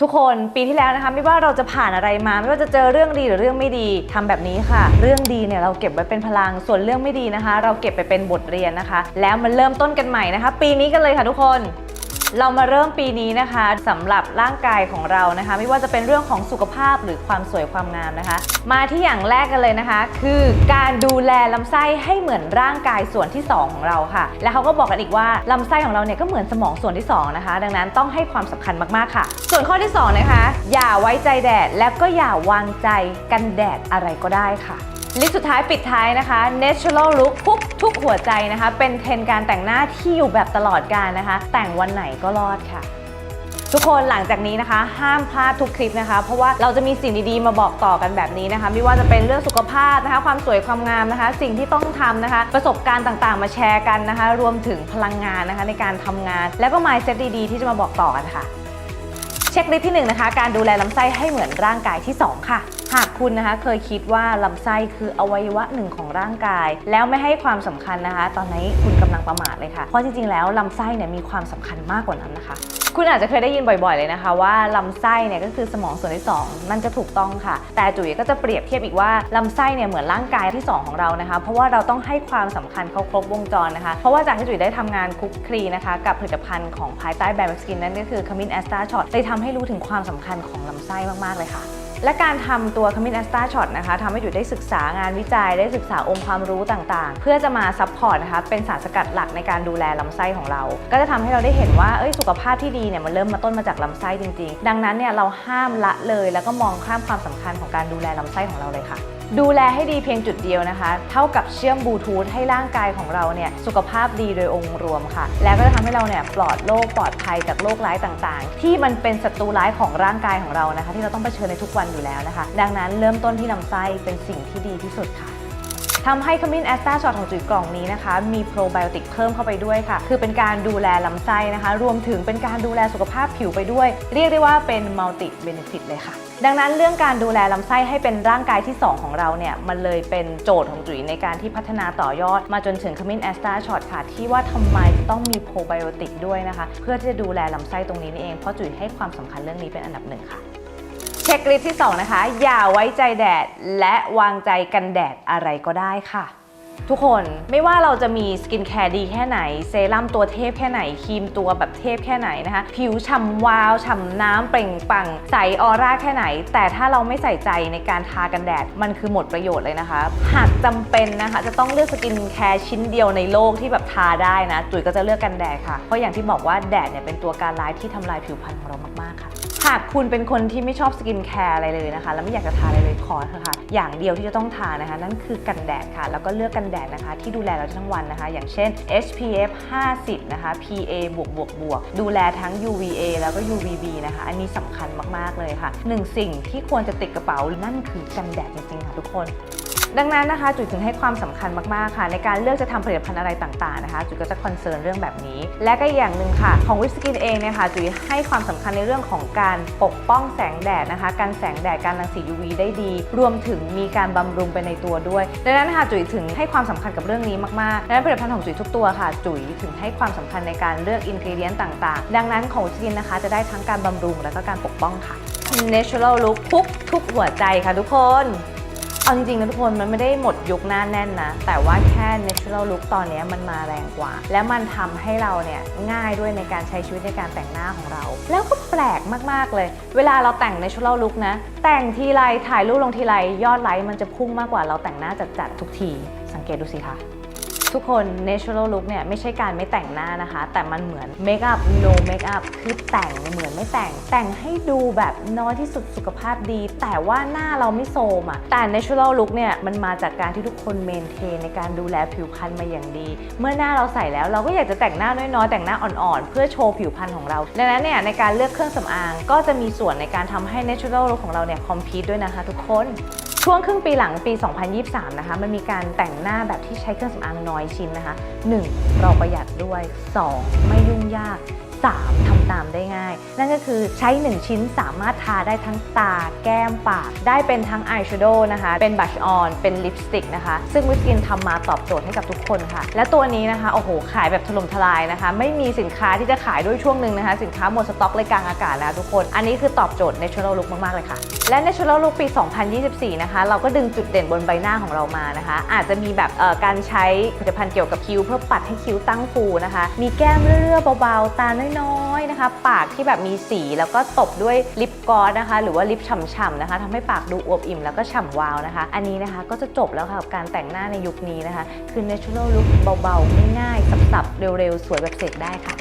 ทุกคนปีที่แล้วนะคะไม่ว่าเราจะผ่านอะไรมา ไม่ว่าจะเจอเรื่องดีหรือเรื่องไม่ดีทำแบบนี้ค่ะ เรื่องดีเนี่ยเราเก็บไว้เป็นพลังส่วนเรื่องไม่ดีนะคะ เราเก็บไปเป็นบทเรียนนะคะ แล้วมันเริ่มต้นกันใหม่นะคะ ปีนี้กันเลยค่ะทุกคน เรามาเริ่มปีนี้นะคะสำหรับร่างกายของเรานะคะ ไม่ว่าจะเป็นเรื่องของสุขภาพหรือความสวยความงามนะคะ มาที่อย่างแรกกันเลยนะคะ คือการดูแลลำไส้ให้เหมือนร่างกายส่วนที่ 2 ของเราค่ะ และเขาก็บอกกันอีกว่าลำไส้ของเราเนี่ยก็เหมือนสมองส่วนที่ 2 นะคะ ดังนั้นต้องให้ความสำคัญมากๆค่ะ ส่วนข้อที่ 2 นะคะ อย่าไว้ใจแดดและก็อย่าวางใจกันแดดอะไรก็ได้ค่ะ ลิสต์สุดท้ายปิดท้ายนะคะ natural look ทุกทุกหัวใจนะคะ เป็นเทรนการแต่งหน้าที่อยู่แบบตลอดกาลนะคะ แต่งวันไหนก็รอดค่ะ ทุกคนหลังจากนี้นะคะ ห้ามพลาดทุกคลิปนะคะ เพราะว่าเราจะมีสิ่งดีๆมาบอกต่อกันแบบนี้นะคะ ไม่ว่าจะเป็นเรื่องสุขภาพนะคะ ความสวยความงามนะคะ สิ่งที่ต้องทำนะคะ ประสบการณ์ต่างๆ มาแชร์กันนะคะ รวมถึงพลังงานนะคะ ในการทำงาน แล้วก็ mindset ดีๆ ที่จะมาบอกต่อกันค่ะ เช็คลิสต์ที่1นะคะการดูแลลำไส้ให้เหมือนร่างกายที่ 2 ค่ะ หากคุณนะคะเคยคิดว่าลำไส้คืออวัยวะหนึ่งของร่างกาย แล้วไม่ให้ความสำคัญนะคะ ตอนนี้คุณกำลังประมาทเลยค่ะ เพราะจริงๆแล้วลำไส้เนี่ยมีความสำคัญมากกว่านั้นนะคะ คุณอาจจะเคยได้ยินบ่อยๆ เลยนะคะ ว่าลำไส้เนี่ยก็คือสมองส่วนที่2นั่นจะถูกต้องค่ะ แต่จุ๋ยก็จะเปรียบเทียบอีกว่าลำไส้เนี่ยเหมือนร่างกายที่ 2 ของเรานะคะ เพราะว่าเราต้องให้ความสำคัญเขาครบวงจรนะคะ เพราะว่าจากที่จุ๋ยได้ทำงานคลุกคลีนะคะ กับผลิตภัณฑ์ของภายใต้แบรนด์สกินนั่นก็คือคามินแอสตาช็อตเลยทำให้รู้ถึงความสำคัญของลำไส้มากๆเลยค่ะ และการทำตัวขมิ้นแอสตาช็อตนะคะทำให้จุ๋ยได้ศึกษางานวิจัยได้ศึกษาองค์ความรู้ต่างๆ เพื่อจะมาซัพพอร์ตนะคะเป็นสารสกัดหลักในการดูแลลำไส้ของเรา ก็จะทำให้เราได้เห็นว่าเอ้ยสุขภาพที่ดีเนี่ยมันเริ่มมาต้นมาจากลำไส้จริง ๆ ดังนั้นเนี่ยเราห้ามละเลยแล้วก็มองข้ามความสำคัญของการดูแลลำไส้ของเราเลยค่ะ ดูแลให้ดีเพียงจุดเดียวนะคะ เท่ากับเชื่อมบลูทูธให้ร่างกายของเราเนี่ยสุขภาพดีโดยองค์รวมค่ะ แล้วก็จะทำให้เราเนี่ยปลอดโรคปลอดภัยจากโรคร้ายต่างๆ ที่มันเป็นศัตรูร้ายของร่างกายของเรานะคะ ที่เราต้องเผชิญในทุกวันอยู่แล้วนะคะ ดังนั้นเริ่มต้นที่ลำไส้เป็นสิ่งที่ดีที่สุดค่ะ ทำให้ขมิ้นแอสตาช็อตของจุ๋ยกล่องนี้นะคะ มีโปรไบโอติกเพิ่มเข้าไปด้วยค่ะ คือเป็นการดูแลลำไส้นะคะ รวมถึงเป็นการดูแลสุขภาพผิวไปด้วย เรียกได้ว่าเป็นมัลติเบนฟิตเลยค่ะ ดังนั้นเรื่องการดูแลลำไส้ให้เป็นร่างกายที่ 2 ของเราเนี่ย มันเลยเป็นโจทย์ของจุ๋ยในการที่พัฒนาต่อยอด มาจนถึงขมิ้นแอสตาช็อตค่ะ ที่ว่าทำไมต้องมีโปรไบโอติกด้วยนะคะ เพื่อที่จะดูแลลำไส้ตรงนี้นี่เองเพราะจุ๋ยให้ความสำคัญเรื่องนี้เป็นอันดับหนึ่งค่ะ ช็คลิสต์ที่ 2 นะคะ อย่าไว้ใจแดดและวางใจกันแดดอะไรก็ได้ค่ะ ทุกคนไม่ว่าเราจะมีสกินแคร์ดีแค่ไหน เซรั่มตัวเทพแค่ไหนครีมตัวแบบเทพแค่ไหนนะคะ ผิวฉ่ำวาวฉ่ำน้ำเปล่งปังใสออร่าแค่ไหน แต่ถ้าเราไม่ใส่ใจในการทากันแดด มันคือหมดประโยชน์เลยนะคะ หากจำเป็นนะคะ จะต้องเลือกสกินแคร์ชิ้นเดียวในโลกที่แบบทาได้นะจุ๋ยก็จะเลือกกันแดดค่ะเพราะอย่างที่บอกว่าแดดเนี่ยเป็นตัวการร้ายที่ทำลายผิวพรรณของเรามากๆค่ะากคุณเป็นคนที่ไม่ชอบสกินแคร์อะไรเลยนะคะ แล้วไม่อยากจะทาอะไรเลยขอเถอะค่ะ อย่างเดียวที่จะต้องทานะคะ นั่นคือกันแดดค่ะ แล้วก็เลือกกันแดดนะคะ ที่ดูแลเราทั้งวันนะคะ อย่างเช่น SPF 50 นะคะ PA บวกบวกบวกดูแลทั้ง UVA แล้วก็ UVB นะคะ อันนี้สำคัญมากๆเลยค่ะหนึ่งสิ่งที่ควรจะติดกระเป๋านั่นคือกันแดดจริงๆค่ะทุกคน ดังนั้นนะคะจุ๋ยถึงให้ความสำคัญมากๆค่ะ ในการเลือกจะทำผลิตภัณฑ์อะไรต่างๆนะคะจุ๋ยก็จะคอนเซิร์นเรื่องแบบนี้ และก็อย่างหนึ่งค่ะ ของวิสกินเองเนี่ยค่ะจุ๋ยให้ความสำคัญในเรื่องของการปกป้องแสงแดดนะคะการแสงแดดการรังสี UV ได้ดี รวมถึงมีการบำรุงไปในตัวด้วย ดังนั้นนะคะจุ๋ยถึงให้ความสำคัญกับเรื่องนี้มากๆดังนั้นผลิตภัณฑ์ของจุ๋ยทุกตัวค่ะ จุ๋ยถึงให้ความสำคัญในการเลือกอินก e เดียนต่างๆ ดังนั้นของวิสกินนะคะจะได้ทั้งการบำรุงและก็การปกป้องค่ะ Natural Look ทุกทุกหัวใจค่ะทุกคน เอาจริงๆนะทุกคนมันไม่ได้หมดยุคหน้าแน่นนะ แต่ว่าแค่ natural look ตอนนี้มันมาแรงกว่า และมันทำให้เราเนี่ยง่ายด้วยในการใช้ชีวิตในการแต่งหน้าของเรา แล้วก็แปลกมากๆเลย เวลาเราแต่ง natural look นะ แต่งทีไรถ่ายรูปลงทีไรยอดไลค์มันจะพุ่งมากกว่าเราแต่งหน้าจัดๆทุกที สังเกตดูสิคะ ทุกคน natural look เนี่ยไม่ใช่การไม่แต่งหน้านะคะ แต่มันเหมือน make up no make up คือแต่งเหมือนไม่แต่ง แต่งให้ดูแบบน้อยที่สุดสุขภาพดี แต่ว่าหน้าเราไม่โซมอะแต่ natural look เนี่ยมันมาจากการที่ทุกคนเมนเทนในการดูแลผิวพรรณมาอย่างดี เมื่อหน้าเราใส่แล้วเราก็อยากจะแต่งหน้าน้อยๆ แต่งหน้าอ่อนๆ เพื่อโชว์ผิวพรรณของเรา ดังนั้นเนี่ยในการเลือกเครื่องสำอางก็จะมีส่วนในการทำให้ natural look ของเราเนี่ย compete ด้วยนะคะทุกคน ช่วงครึ่งปีหลังปี 2023 นะคะ มันมีการแต่งหน้าแบบที่ใช้เครื่องสำอางน้อยชิ้นนะคะ 1. เราประหยัดด้วย 2. ไม่ยุ่งยาก 3ทำตามได้ง่าย นั่นก็คือใช้ 1 ชิ้นสามารถทาได้ทั้งตา แก้มปาก ได้เป็นทั้งอายแชโดว์นะคะ เป็นบัชออน เป็นลิปสติกนะคะ ซึ่งวิสกินทำมาตอบโจทย์ให้กับทุกคนค่ะ และตัวนี้นะคะ โอ้โห ขายแบบถล่มทลายนะคะ ไม่มีสินค้าที่จะขายด้วยช่วงหนึ่งนะคะ สินค้าหมดสต็อกเลยกลางอากาศแล้วทุกคน อันนี้คือตอบโจทย์ natural look มาก ๆ เลยค่ะ และ natural look ปี 2024 นะคะ เราก็ดึงจุดเด่นบนใบหน้าของเรามานะคะ อาจจะมีแบบการใช้ผลิตภัณฑ์เกี่ยวกับคิ้วเพื่อปัดให้คิ้วตั้งฟูนะคะ มีแก้มเรื่อๆเบาๆ ตาน้อยๆนะคะ ปากที่แบบมีสีแล้วก็ตบด้วยลิปกลอสนะคะ หรือว่าลิปฉ่ำๆนะคะทำให้ปากดูอวบอิ่มแล้วก็ฉ่ำวาวนะคะ อันนี้นะคะก็จะจบแล้วค่ะกับการแต่งหน้าในยุคนี้นะคะ คือ natural look เบาๆง่ายๆสับๆเร็วๆ สวยแบบเสกได้ค่ะ